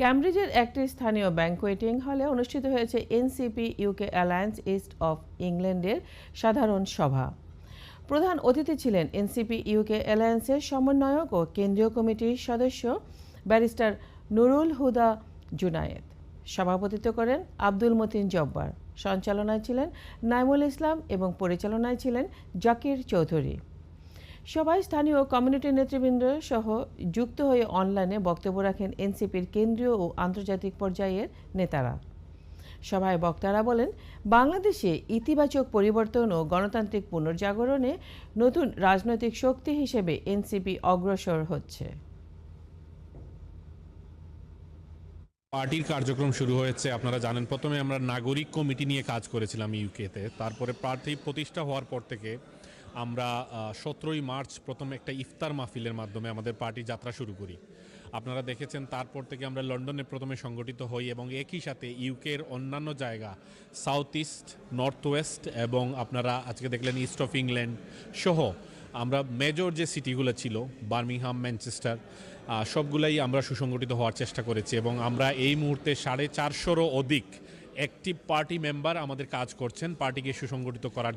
ক্যামব্রিজের একটি স্থানীয় ব্যাংকোয়েটিং হলে অনুষ্ঠিত হয়েছে NCP UK alliance east of ইংল্যান্ডের সাধারণ সভা। প্রধান অতিথি ছিলেন এনসিপি ইউকে অ্যালায়েন্সের সমন্বয়ক ও কেন্দ্রীয় কমিটির সদস্য ব্যারিস্টার নুরুল হুদা জুনায়েদ। সভাপতিত্ব করেন আব্দুল মতিন জব্বার। সঞ্চালনায় ছিলেন নাইমুল ইসলাম এবং পরিচালনায় ছিলেন জাকির চৌধুরী। সবাই স্থানীয় কমিউনিটি নেতৃবৃন্দ সহ যুক্ত হয়ে অনলাইনে বক্তব্য রাখেন এনসিপির কেন্দ্রীয় ও আন্তর্জাতিক পর্যায়ের নেতারা। সভায় বক্তারা বলেন, বাংলাদেশে ইতিবাচক পরিবর্তন ও গণতান্ত্রিক পুনর্জাগরণে নতুন রাজনৈতিক শক্তি হিসেবে এনসিপি অগ্রসর হচ্ছে। পার্টির কার্যক্রম শুরু হয়েছে, আপনারা জানেন। প্রথমে আমরা নাগরিক কমিটি নিয়ে কাজ করেছিলাম ইউকেতে। তারপরে প্রার্থী প্রতিষ্ঠা হওয়ার পর থেকে আমরা সতেরোই মার্চ প্রথম একটা ইফতার মাহফিলের মাধ্যমে আমাদের পার্টি যাত্রা শুরু করি। আপনারা দেখেছেন তারপর থেকে আমরা লন্ডনে প্রথমে সংগঠিত হই এবং একই সাথে ইউকের অন্যান্য জায়গা, সাউথ ইস্ট, নর্থ ওয়েস্ট এবং আপনারা আজকে দেখলেন ইস্ট অফ ইংল্যান্ড সহ আমরা মেজর যে সিটিগুলো ছিল, বার্মিংহাম, ম্যানচেস্টার সবগুলাই আমরা সুসংগঠিত হওয়ার চেষ্টা করেছি এবং আমরা এই মুহূর্তে সাড়ে চারশোরও অধিক অ্যাক্টিভ পার্টি মেম্বার আমাদের কাজ করছেন, পার্টিকে সুসংগঠিত করার